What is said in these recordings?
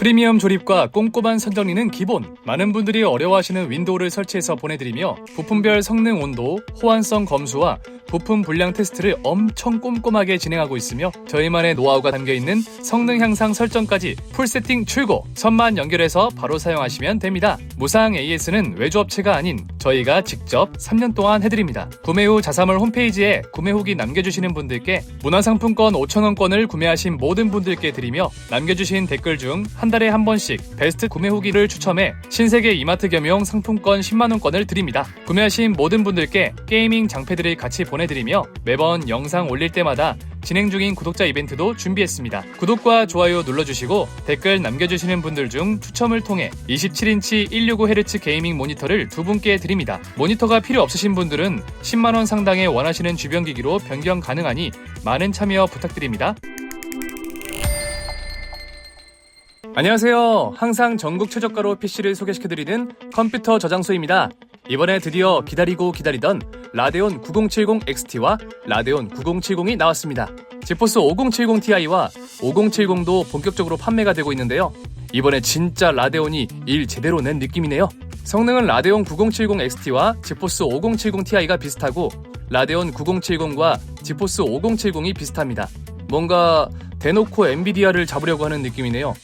프리미엄 조립과 꼼꼼한 선정리는 기본. 많은 분들이 어려워하시는 윈도우를 설치해서 보내드리며 부품별 성능 온도, 호환성 검수와 부품 불량 테스트를 엄청 꼼꼼하게 진행하고 있으며 저희만의 노하우가 담겨 있는 성능 향상 설정까지 풀 세팅 출고. 선만 연결해서 바로 사용하시면 됩니다. 무상 AS는 외주업체가 아닌 저희가 직접 3년 동안 해드립니다. 구매 후 자사몰 홈페이지에 구매 후기 남겨주시는 분들께 문화상품권 5,000원권을 구매하신 모든 분들께 드리며 남겨주신 댓글 중한 달에 한 번씩 베스트 구매 후기를 추첨해 신세계 이마트 겸용 상품권 10만원권을 드립니다. 구매하신 모든 분들께 게이밍 장패들을 같이 보내드리며 매번 영상 올릴 때마다 진행 중인 구독자 이벤트도 준비했습니다. 구독과 좋아요 눌러주시고 댓글 남겨주시는 분들 중 추첨을 통해 27인치 165Hz 게이밍 모니터를 두 분께 드립니다. 모니터가 필요 없으신 분들은 10만원 상당의 원하시는 주변 기기로 변경 가능하니 많은 참여 부탁드립니다. 안녕하세요. 항상 전국 최저가로 PC를 소개시켜드리는 컴퓨터 저장소입니다. 이번에 드디어 기다리고 기다리던 라데온 9070 XT와 라데온 9070이 나왔습니다. 지포스 5070ti와 5070도 본격적으로 판매가 되고 있는데요. 이번에 진짜 라데온이 일 제대로 낸 느낌이네요. 성능은 라데온 9070 XT와 지포스 5070ti가 비슷하고 라데온 9070과 지포스 5070이 비슷합니다. 뭔가 대놓고 엔비디아를 잡으려고 하는 느낌이네요.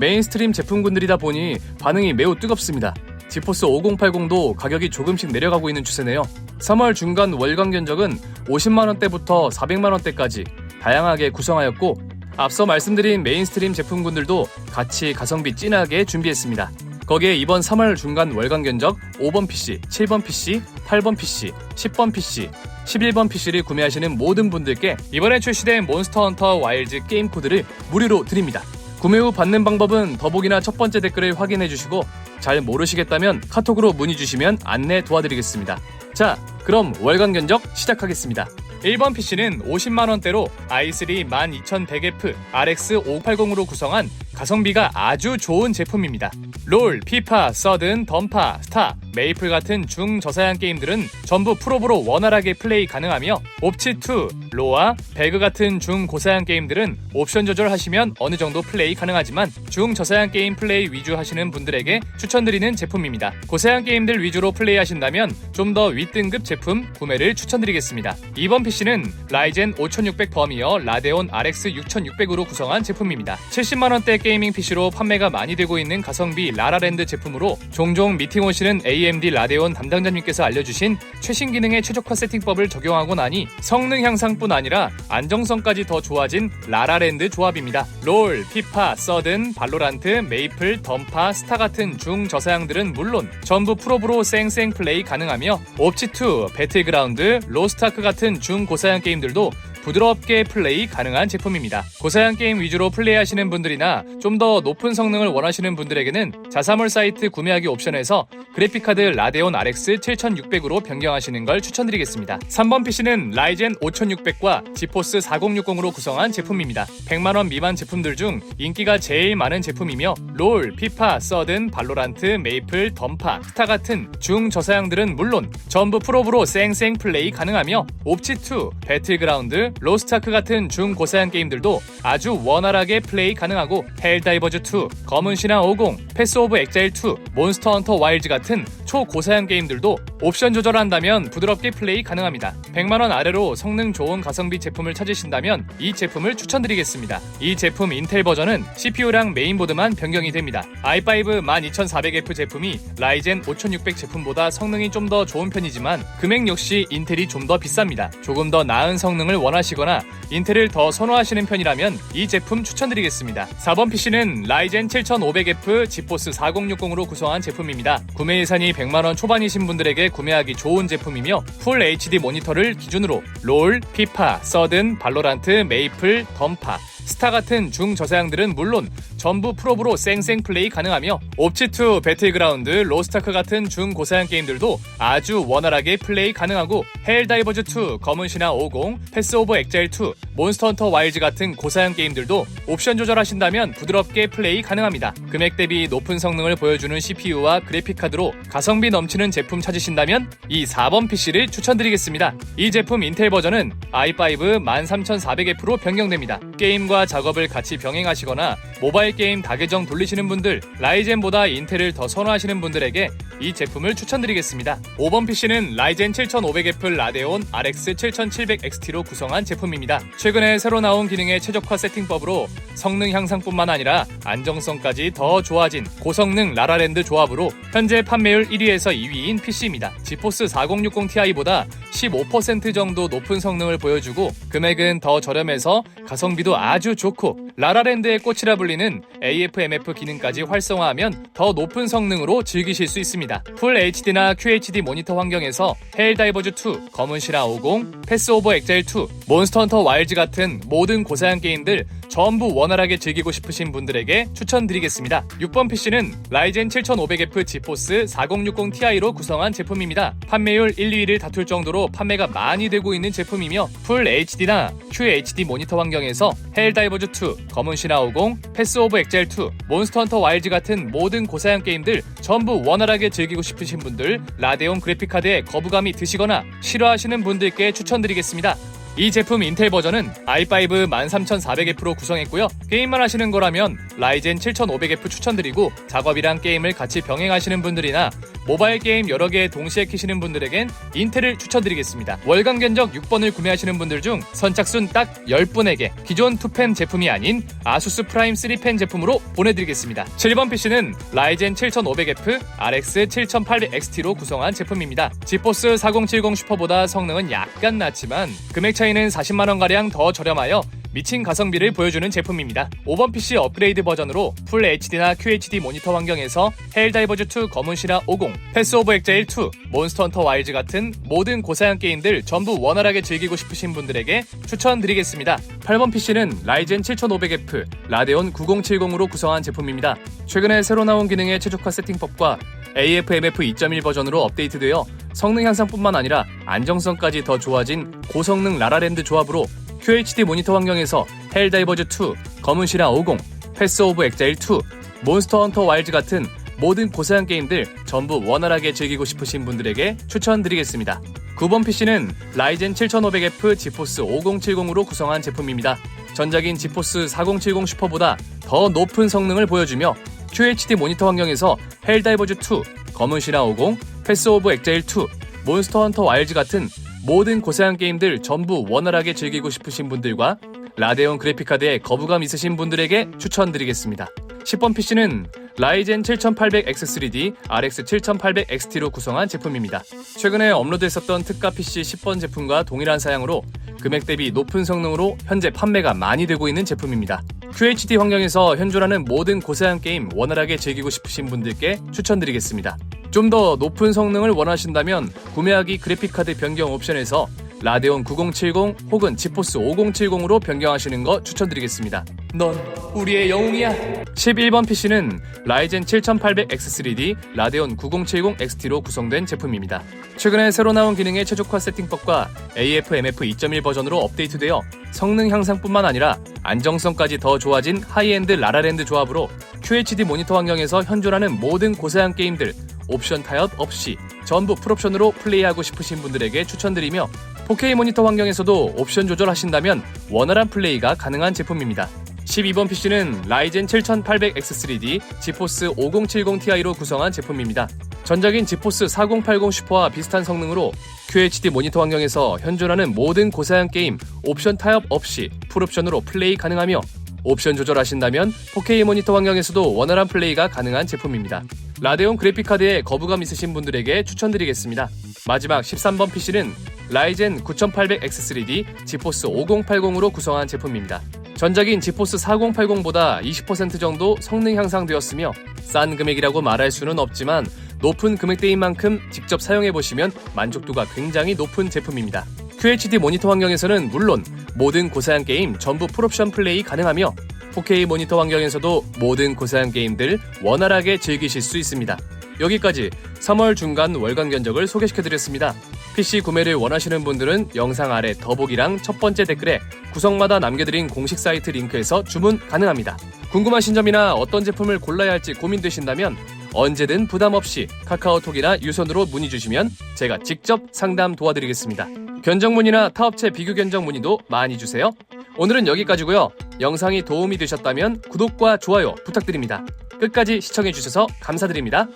메인스트림 제품군들이다 보니 반응이 매우 뜨겁습니다. 지포스 5080도 가격이 조금씩 내려가고 있는 추세네요. 3월 중간 월간 견적은 50만원대부터 400만원대까지 다양하게 구성하였고 앞서 말씀드린 메인스트림 제품군들도 같이 가성비 진하게 준비했습니다. 거기에 이번 3월 중간 월간 견적 5번 PC, 7번 PC, 8번 PC, 10번 PC, 11번 PC를 구매하시는 모든 분들께 이번에 출시된 몬스터 헌터 와일즈 게임 코드를 무료로 드립니다. 구매 후 받는 방법은 더보기나 첫 번째 댓글을 확인해 주시고 잘 모르시겠다면 카톡으로 문의 주시면 안내 도와드리겠습니다. 자, 그럼 월간 견적 시작하겠습니다. 1번 PC는 50만원대로 i3 12100F RX 580으로 구성한 가성비가 아주 좋은 제품입니다. 롤, 피파, 서든, 던파, 스타, 메이플 같은 중저사양 게임들은 전부 프로브로 원활하게 플레이 가능하며 옵치2, 로아, 배그 같은 중고사양 게임들은 옵션 조절하시면 어느 정도 플레이 가능하지만 중저사양 게임 플레이 위주 하시는 분들에게 추천드리는 제품입니다. 고사양 게임들 위주로 플레이 하신다면 좀 더 윗등급 제품 구매를 추천드리겠습니다. 2번 PC는 라이젠 5600 버미어 라데온 RX 6600으로 구성한 제품입니다. 70만원대 게이밍 PC로 판매가 많이 되고 있는 가성비 라라랜드 제품으로 종종 미팅 오시는 AMD 라데온 담당자님께서 알려주신 최신 기능의 최적화 세팅법을 적용하고 나니 성능 향상뿐 아니라 안정성까지 더 좋아진 라라랜드 조합입니다. 롤, 피파, 서든, 발로란트, 메이플, 던파, 스타 같은 중저사양들은 물론 전부 프로브로 쌩쌩 플레이 가능하며 옵치2, 배틀그라운드, 로스타크 같은 중고사양 게임들도 부드럽게 플레이 가능한 제품입니다. 고사양 게임 위주로 플레이하시는 분들이나 좀 더 높은 성능을 원하시는 분들에게는 자사몰 사이트 구매하기 옵션에서 그래픽카드 라데온 RX 7600으로 변경하시는 걸 추천드리겠습니다. 3번 PC는 라이젠 5600과 지포스 4060으로 구성한 제품입니다. 100만원 미만 제품들 중 인기가 제일 많은 제품이며 롤, 피파, 서든, 발로란트, 메이플, 던파, 스타 같은 중저사양들은 물론 전부 프로브로 쌩쌩 플레이 가능하며 옵치2, 배틀그라운드, 로스타크 같은 중고사양 게임들도 아주 원활하게 플레이 가능하고 헬다이버즈2, 검은 신화 50, 패스 오브 엑자일2, 몬스터 헌터 와일즈 같은 초고사양 게임들도 옵션 조절한다면 부드럽게 플레이 가능합니다. 100만원 아래로 성능 좋은 가성비 제품을 찾으신다면 이 제품을 추천드리겠습니다. 이 제품 인텔 버전은 CPU랑 메인보드만 변경이 됩니다. i5 12400F 제품이 라이젠 5600 제품보다 성능이 좀 더 좋은 편이지만 금액 역시 인텔이 좀 더 비쌉니다. 조금 더 나은 성능을 원하시거나 인텔을 더 선호하시는 편이라면 이 제품 추천드리겠습니다. 4번 PC는 라이젠 7500F 지포스 4060으로 구성한 제품입니다. 구매 예산이 100만 원 초반이신 분들에게 구매하기 좋은 제품이며 풀 HD 모니터를 기준으로 롤, 피파, 서든, 발로란트, 메이플, 던파, 스타 같은 중저사양들은 물론 전부 프로브로 쌩쌩 플레이 가능하며 옵치2, 배틀그라운드, 로스타크 같은 중고사양 게임들도 아주 원활하게 플레이 가능하고 헬다이버즈2, 검은 신화 50, 패스 오브 엑자일2, 몬스터 헌터 와일즈 같은 고사양 게임들도 옵션 조절하신다면 부드럽게 플레이 가능합니다. 금액 대비 높은 성능을 보여주는 CPU와 그래픽카드로 가성비 넘치는 제품 찾으신다면 이 4번 PC를 추천드리겠습니다. 이 제품 인텔 버전은 i5 13400F로 변경됩니다. 게임과 작업을 같이 병행하시거나 모바일 게임 다계정 돌리시는 분들, 라이젠보다 인텔을 더 선호하시는 분들에게 이 제품을 추천드리겠습니다. 5번 PC는 라이젠 7500F 라데온 RX 7700XT로 구성한 제품입니다. 최근에 새로 나온 기능의 최적화 세팅법으로 성능 향상뿐만 아니라 안정성까지 더 좋아진 고성능 라라랜드 조합으로 현재 판매율 1위에서 2위인 PC입니다. 지포스 4060 Ti보다 15% 정도 높은 성능을 보여주고 금액은 더 저렴해서 가성비도 아주 좋고 라라랜드의 꽃이라 불리는 AFMF 기능까지 활성화하면 더 높은 성능으로 즐기실 수 있습니다. 풀 HD나 QHD 모니터 환경에서 헬다이버즈 2, 검은 실화 50, 패스 오버 엑자일 2, 몬스터 헌터 와일즈 같은 모든 고사양 게임들 전부 원활하게 즐기고 싶으신 분들에게 추천드리겠습니다. 6번 PC는 라이젠 7500F 지포스 4060 Ti로 구성한 제품입니다. 판매율 1, 2위를 다툴 정도로 판매가 많이 되고 있는 제품이며 풀 HD나 QHD 모니터 환경에서 헬다이버즈 2, 검은 신화 50, 패스 오브 엑젤 2, 몬스터 헌터 와일즈 같은 모든 고사양 게임들 전부 원활하게 즐기고 싶으신 분들 라데온 그래픽카드에 거부감이 드시거나 싫어하시는 분들께 추천드리겠습니다. 이 제품 인텔 버전은 i5 13400F로 구성했고요. 게임만 하시는 거라면 라이젠 7500F 추천드리고 작업이랑 게임을 같이 병행하시는 분들이나 모바일 게임 여러 개 동시에 키시는 분들에겐 인텔을 추천드리겠습니다. 월간 견적 6번을 구매하시는 분들 중 선착순 딱 10분에게 기존 2펜 제품이 아닌 아수스 프라임 3펜 제품으로 보내드리겠습니다. 7번 PC는 라이젠 7500F RX 7800XT로 구성한 제품입니다. 지포스 4070 슈퍼보다 성능은 약간 낮지만 금액 차이는 40만원가량 더 저렴하여 미친 가성비를 보여주는 제품입니다. 5번 PC 업그레이드 버전으로 풀 HD나 QHD 모니터 환경에서 헬다이버즈 2 검은 실화 50, 패스 오브 엑자일 2, 몬스터 헌터 와일즈 같은 모든 고사양 게임들 전부 원활하게 즐기고 싶으신 분들에게 추천드리겠습니다. 8번 PC는 라이젠 7500F 라데온 9070으로 구성한 제품입니다. 최근에 새로 나온 기능의 최적화 세팅법과 AFMF 2.1 버전으로 업데이트되어 성능 향상뿐만 아니라 안정성까지 더 좋아진 고성능 라라랜드 조합으로 QHD 모니터 환경에서 헬다이버즈 2, 검은 실화 50, 패스 오브 엑자일 2, 몬스터 헌터 와일즈 같은 모든 고사양 게임들 전부 원활하게 즐기고 싶으신 분들에게 추천드리겠습니다. 9번 PC는 라이젠 7500F 지포스 5070으로 구성한 제품입니다. 전작인 지포스 4070 슈퍼보다 더 높은 성능을 보여주며 QHD 모니터 환경에서 헬다이버즈 2, 검은 실화 50, 패스 오브 엑자일 2, 몬스터 헌터 와일즈 같은 모든 고사양 게임들 전부 원활하게 즐기고 싶으신 분들과 라데온 그래픽카드에 거부감 있으신 분들에게 추천드리겠습니다. 10번 PC는 라이젠 7800X3D RX 7800XT로 구성한 제품입니다. 최근에 업로드했었던 특가 PC 10번 제품과 동일한 사양으로 금액 대비 높은 성능으로 현재 판매가 많이 되고 있는 제품입니다. QHD 환경에서 현존하는 모든 고사양 게임 원활하게 즐기고 싶으신 분들께 추천드리겠습니다. 좀 더 높은 성능을 원하신다면 구매하기 그래픽카드 변경 옵션에서 라데온 9070 혹은 지포스 5070으로 변경하시는 거 추천드리겠습니다. 넌 우리의 영웅이야. 11번 PC는 라이젠 7800X3D 라데온 9070XT로 구성된 제품입니다. 최근에 새로 나온 기능의 최적화 세팅법과 AFMF 2.1 버전으로 업데이트되어 성능 향상뿐만 아니라 안정성까지 더 좋아진 하이엔드 라라랜드 조합으로 QHD 모니터 환경에서 현존하는 모든 고사양 게임들 옵션 타협 없이 전부 풀옵션으로 플레이하고 싶으신 분들에게 추천드리며 4K 모니터 환경에서도 옵션 조절하신다면 원활한 플레이가 가능한 제품입니다. 12번 PC는 라이젠 7800X3D 지포스 5070 Ti로 구성한 제품입니다. 전작인 지포스 4080 슈퍼와 비슷한 성능으로 QHD 모니터 환경에서 현존하는 모든 고사양 게임 옵션 타협 없이 풀옵션으로 플레이 가능하며 옵션 조절하신다면 4K 모니터 환경에서도 원활한 플레이가 가능한 제품입니다. 라데온 그래픽카드에 거부감 있으신 분들에게 추천드리겠습니다. 마지막 13번 PC는 라이젠 9800X3D 지포스 5080으로 구성한 제품입니다. 전작인 지포스 4080보다 20% 정도 성능 향상되었으며 싼 금액이라고 말할 수는 없지만 높은 금액대인 만큼 직접 사용해보시면 만족도가 굉장히 높은 제품입니다. QHD 모니터 환경에서는 물론 모든 고사양 게임 전부 풀옵션 플레이 가능하며 4K 모니터 환경에서도 모든 고사양 게임들 원활하게 즐기실 수 있습니다. 여기까지 3월 중간 월간 견적을 소개시켜드렸습니다. PC 구매를 원하시는 분들은 영상 아래 더보기랑 첫 번째 댓글에 구성마다 남겨드린 공식 사이트 링크에서 주문 가능합니다. 궁금하신 점이나 어떤 제품을 골라야 할지 고민되신다면 언제든 부담 없이 카카오톡이나 유선으로 문의 주시면 제가 직접 상담 도와드리겠습니다. 견적 문의나 타업체 비교 견적 문의도 많이 주세요. 오늘은 여기까지고요. 영상이 도움이 되셨다면 구독과 좋아요 부탁드립니다. 끝까지 시청해주셔서 감사드립니다.